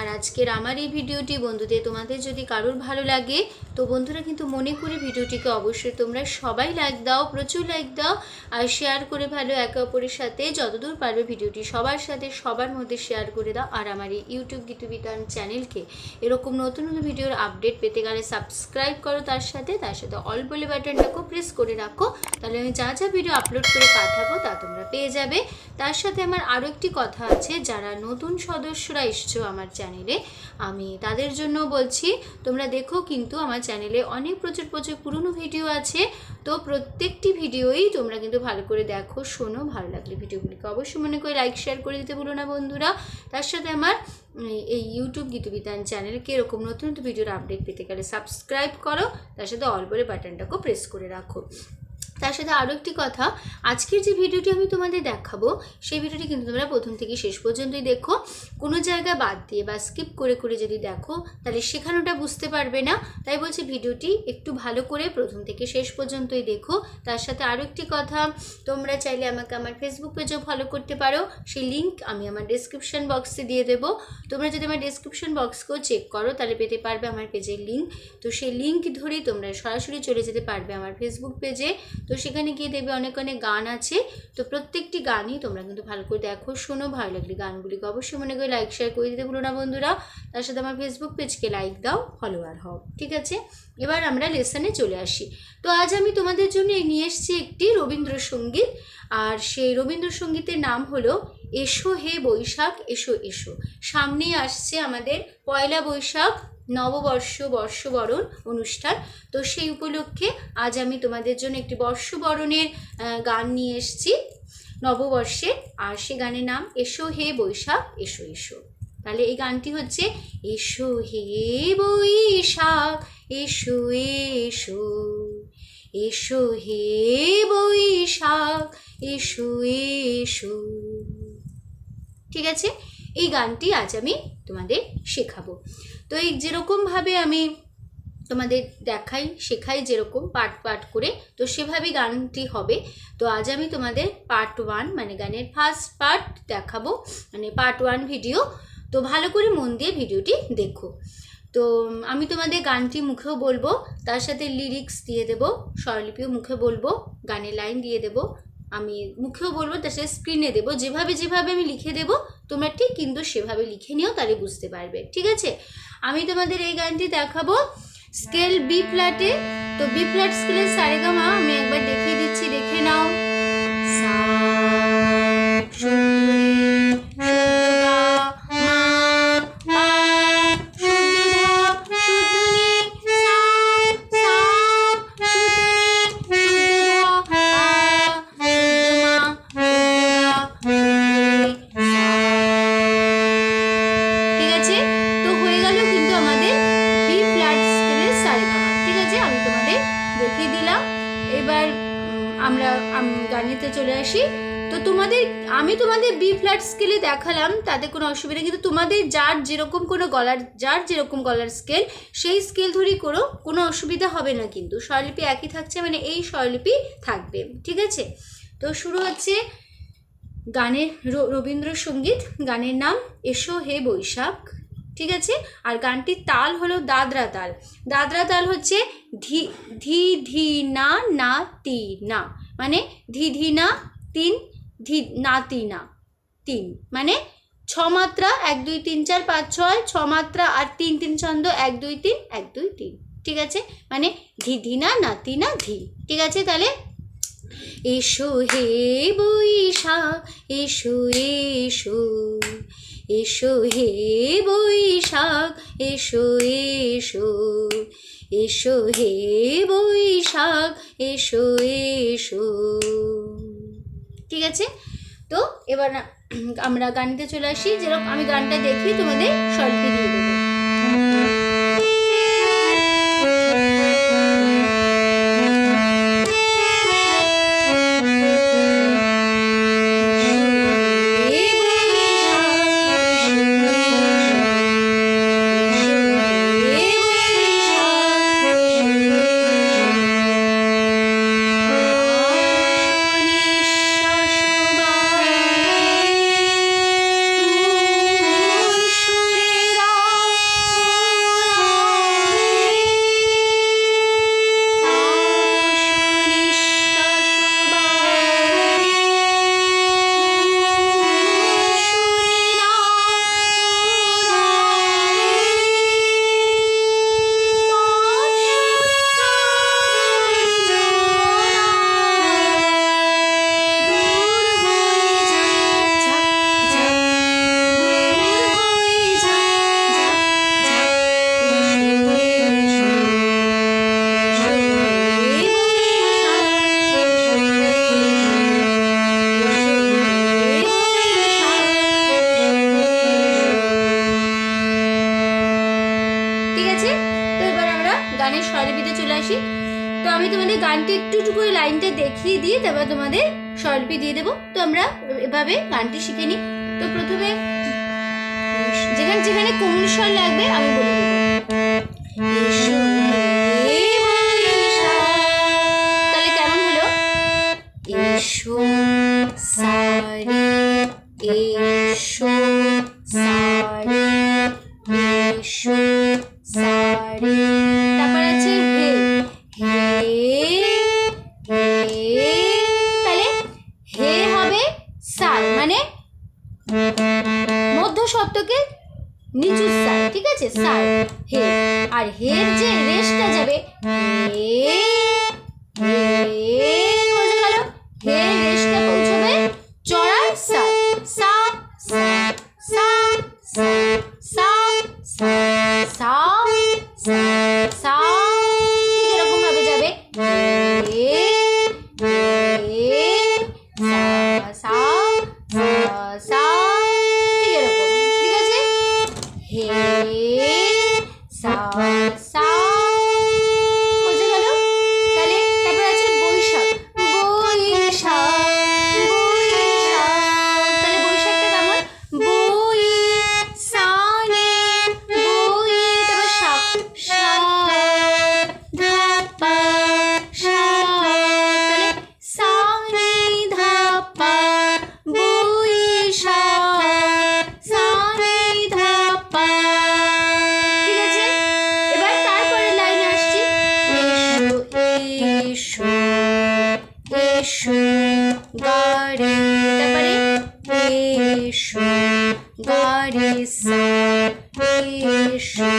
আর আজকের আমার এই ভিডিওটি বন্ধুদের, তোমাদের যদি কারোর ভালো লাগে, তো বন্ধুরা কিন্তু মনে করে ভিডিওটিকে অবশ্যই তোমরা সবাই লাইক দাও, প্রচুর লাইক দাও আর শেয়ার করে ভালো একে অপরের সাথে যতদূর পারবে ভিডিওটি সবার সাথে, সবার মধ্যে শেয়ার করে দাও আর আমার এই ইউটিউব গীতবিতান চ্যানেলকে এরকম নতুন নতুন ভিডিওর আপডেট পেতে গেলে সাবস্ক্রাইব করো তার সাথে তার সাথে অল বলে বাটনটাকেও প্রেস করে রাখো। তাহলে আমি যা যা ভিডিও আপলোড করে পাঠাবো তা তোমরা পেয়ে যাবে। তার সাথে আমার আরও একটি কথা আছে, যারা নতুন সদস্যরা এসছো আমার চ্যানেলে আমি তাদের জন্য বলছি, তোমরা দেখো কিন্তু আমার চ্যানেলে অনেক প্রচুর প্রচুর পুরনো ভিডিও আছে। তো প্রত্যেকটি ভিডিওই তোমরা কিন্তু ভালো করে দেখো, শোনো, ভালো লাগলে ভিডিওগুলিকে অবশ্যই মনে করে লাইক শেয়ার করে দিতে ভুলো না বন্ধুরা। তার সাথে আমার এই ইউটিউব গীতবিতান চ্যানেলকে এরকম নতুন নতুন ভিডিওর আপডেট পেতে গেলে সাবস্ক্রাইব করো। তার সাথে অল বলে বাটনটাকেও প্রেস করে রাখো। তার সাথে আরও একটি কথা, আজকের যে ভিডিওটি আমি তোমাদের দেখাবো, সেই ভিডিওটি কিন্তু তোমরা প্রথম থেকে শেষ পর্যন্তই দেখো। কোনো জায়গায় বাদ দিয়ে বা স্কিপ করে করে যদি দেখো, তাহলে শেখানোটা বুঝতে পারবে না। তাই বলছি ভিডিওটি একটু ভালো করে প্রথম থেকে শেষ পর্যন্তই দেখো। তার সাথে আরও একটি কথা, তোমরা চাইলে আমাকে আমার ফেসবুক পেজেও ফলো করতে পারো। সেই লিঙ্ক আমি আমার ডিসক্রিপশন বক্সে দিয়ে দেবো। তোমরা যদি আমার ডিসক্রিপশন বক্সকেও চেক করো, তাহলে পেতে পারবে আমার পেজের লিঙ্ক তো সেই লিঙ্ক ধরেই তোমরা সরাসরি চলে যেতে পারবে আমার ফেসবুক পেজে তো সেখানে গিয়ে দেখবে অনেক অনেক গান আছে। তো প্রত্যেকটি গানই তোমরা কিন্তু ভালো করে দেখো, শোনো, ভালো লাগলে গানগুলিকে অবশ্যই মনে করে লাইক শেয়ার করে দিতে ভুলো না বন্ধুরা। তার সাথে আমার ফেসবুক পেজকে লাইক দাও ফলোয়ার হও, ঠিক আছে? এবার আমরা লেসনে চলে আসি। তো আজ আমি তোমাদের জন্য নিয়ে এসেছি একটি রবীন্দ্রসঙ্গীত। আর সেই রবীন্দ্রসঙ্গীতের নাম হলো এসো হে বৈশাখ, এসো এসো। সামনেই আসছে আমাদের পয়লা বৈশাখ নববর্ষ বর্ষবরণ অনুষ্ঠান। তো সেই উপলক্ষে আজ আমি তোমাদের জন্য একটি বর্ষবরণের গান নিয়ে এসেছি নববর্ষে। আর সে গানের নাম এসো হে বৈশাখ, এসো এসো। তাহলে এই গানটি হচ্ছে এসো হে বৈশাখ, এসো এসো। এসো হে বৈশাখ, এসো এসো। ঠিক আছে? এই গানটি আজ আমি তোমাদের শেখাবো। তো এই যেরকমভাবে আমি তোমাদের দেখাই, শেখাই যেরকম পার্ট পার্ট করে, তো সেভাবেই গানটি হবে। তো আজ আমি তোমাদের পার্ট ওয়ান মানে গানের ফার্স্ট পার্ট দেখাবো মানে পার্ট ওয়ান ভিডিও। তো ভালো করে মন দিয়ে ভিডিওটি দেখো। তো আমি তোমাদের গানটি মুখেও বলব, তার সাথে লিরিক্স দিয়ে দেবো, স্বরলিপিও মুখে বলব, গানের লাইন দিয়ে দেবো। আমি মুখেও বলব, তার সাথে স্ক্রিনে দেবো। যেভাবে যেভাবে আমি লিখে দেব, তোমরা ঠিক কিন্তু সেভাবে লিখে নিও, তাহলে বুঝতে পারবে। ঠিক আছে? আমি তোমাদের এই গানটি দেখাবো। স্কেল বি ফ্ল্যাটে তো বি ফ্ল্যাট স্কেলের সারেগামা আমি একবার দেখিয়ে দিচ্ছি, দেখে নাও। বি ফ্ল্যাট স্কেলে দেখালাম তাতে কোনো অসুবিধা নেই, কিন্তু তোমাদের যার যেরকম কোনো গলার যার যেরকম গলার স্কেল সেই স্কেল ধরেই করো কোনো অসুবিধা হবে না কিন্তু। স্বরলিপি একই থাকছে মানে এই স্বরলিপি থাকবে ঠিক আছে? তো শুরু হচ্ছে গানের রবীন্দ্রসঙ্গীত। গানের নাম এসো হে বৈশাখ ঠিক আছে? আর গানটির তাল হলো দাদরা তাল। দাদরা তাল হচ্ছে ধি ধি ধি না না তি না। মানে ধি ধি না তিন ধি না তি না। তিন। মানে ছ মাত্রা এক, দুই, তিন, চার, পাঁচ, ছয় ছ মাত্রা আর তিন তিন ছন্দ এক, দুই, তিন, এক, দুই, তিন। ঠিক আছে? মানে ধি না, নাতি না ধি ঠিক আছে তাহলে? এসো হে বৈশাখ এসো এসো। এসো হে বৈশাখ এসো এসো। এসো হে বৈশাখ এসো এসো। ঠিক আছে? তো এবার আমরা গানতে চলে আসি। যেরকম আমি গানটা দেখি তোমাদের স্বল্পে দিয়ে তারপর তোমাদের স্বরলিপি দিয়ে দেবো। তো আমরা এভাবে গানটি শিখে নিই। তো প্রথমে যেখানে যেখানে কোমল স্বর লাগবে, আমি বলে দেবো। Yeshua, God is Son, Yeshua.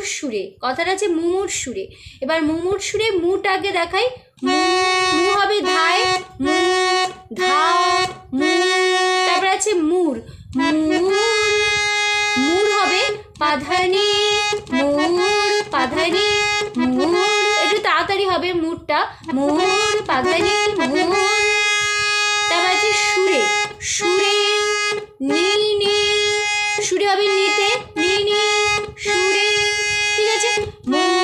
মুমুর সুরে কথাটা আছে মুমুর সুরে এবার মুমুর সুরে মুটাকে দেখাই, মু হবে ধায় মু ধা মু আছে মুর মুর হবে পাধানি, মুর পাধানি, মুর, একটু তাড়াতাড়ি হবে মুরটা, মুর পাধানি, মুর, তারপর আছে সুরে সুরে নি নি সুরে হবে নিতে নি নি সুরে Moon.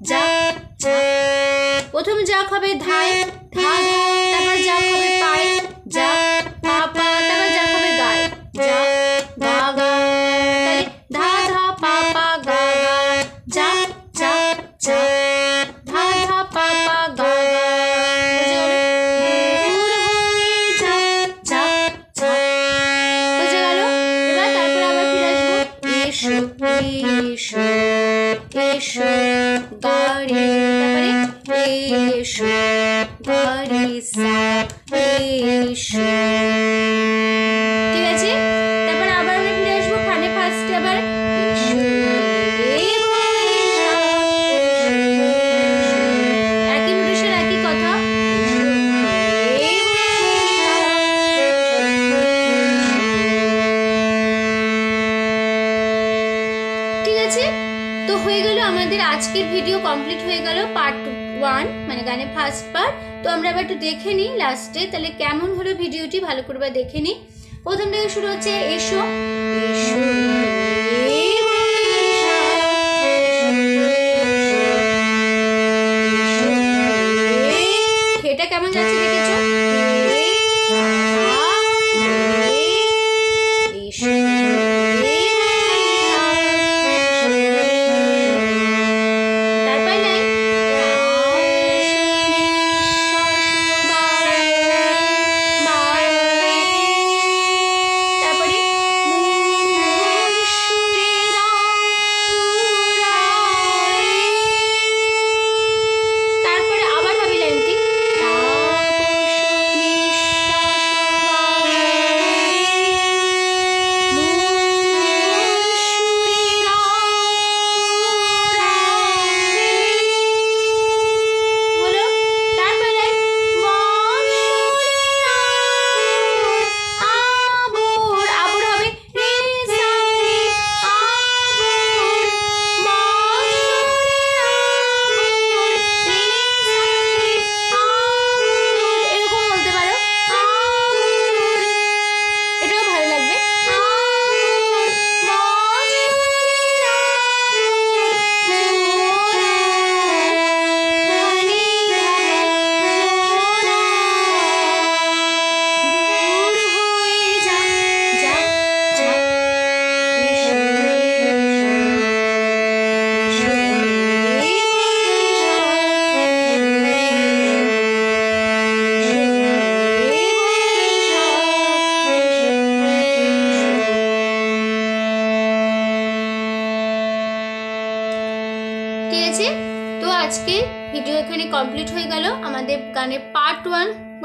যা যা যা প্রথম জাক হবে ধায় ধা ধা তারপর যা হবে পায় যা। তারপরে এসো, গাড়ি, ঠিক আছে? তারপর আবার আমরা ফিরে আসব খানে ফার্স্টে আবার। একই কথা। ঠিক আছে? তো হয়ে গেল আমাদের আজকের ভিডিও কমপ্লিট হয়ে গেল পার্ট ওয়ান মানে গানে ফার্স্ট পার্ট তো আমরা এবার একটু দেখে নিই লাস্টে তাহলে কেমন হলো ভিডিওটি ভালো করে দেখে নিই। প্রথম থেকে শুরু হচ্ছে, এসো। এসো।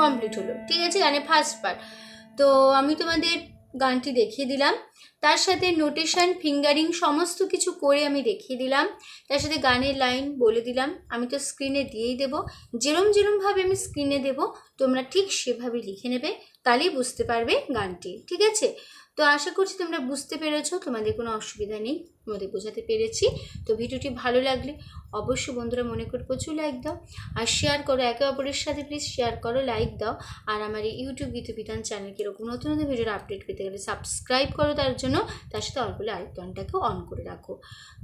কমপ্লিট হলো, ঠিক আছে? গানের ফার্স্ট পার্ট তো আমি তোমাদের গানটি দেখিয়ে দিলাম। তার সাথে নোটেশন ফিঙ্গারিং সমস্ত কিছু করে আমি দেখিয়ে দিলাম। তার সাথে গানের লাইন বলে দিলাম। আমি তো স্ক্রিনে দিয়েই দেবো। যেরম যেরমভাবে আমি স্ক্রিনে দেবো, তোমরা ঠিক সেভাবে লিখে নেবে, তাহলেই বুঝতে পারবে গানটি, ঠিক আছে? তো আশা করছি তোমরা বুঝতে পেরেছ, তোমাদের কোনো অসুবিধা নেই। তোমাদের বোঝাতে পেরেছি। তো ভিডিওটি ভালো লাগলে অবশ্যই বন্ধুরা মনে করে প্রচুর লাইক দাও। আর শেয়ার করো একে অপরের সাথে প্লিজ শেয়ার করো লাইক দাও। আর আমার এই ইউটিউব গীতবিধান চ্যানেলকে এরকম নতুন নতুন ভিডিওর আপডেট পেতে গেলে সাবস্ক্রাইব করো তার জন্য। তার সাথে অল্প আইকনটাকেও অন করে রাখো।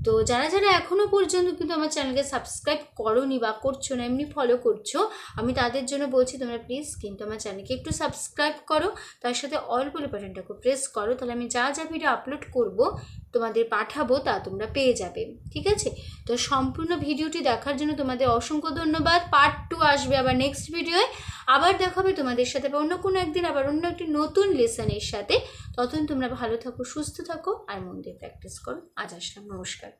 তো যারা যারা এখনও পর্যন্ত কিন্তু আমার চ্যানেলকে সাবস্ক্রাইব করোনি বা করছ না, এমনি ফলো করছ, আমি তাদের জন্য বলছি তোমরা প্লিজ কিন্তু আমার চ্যানেলকে একটু সাবস্ক্রাইব করো। তার সাথে অল বলে বাটনটাকে প্রেস করো। তাহলে আমি যা যা ভিডিও আপলোড করব তোমাদের পাঠাবো, তা তোমরা পেয়ে যাবে, ঠিক আছে? তো সম্পূর্ণ ভিডিওটি দেখার জন্য তোমাদের অসংখ্য ধন্যবাদ। পার্ট টু আসবে আবার নেক্সট ভিডিওয়ে আবার দেখাবে তোমাদের সাথে বা অন্য কোনো একদিন আবার অন্য একটি নতুন লেসনের সাথে। ততদিন তোমরা ভালো থাকো, সুস্থ থাকো, আর মন দিয়ে প্র্যাকটিস করো। আজ আসলাম, নমস্কার।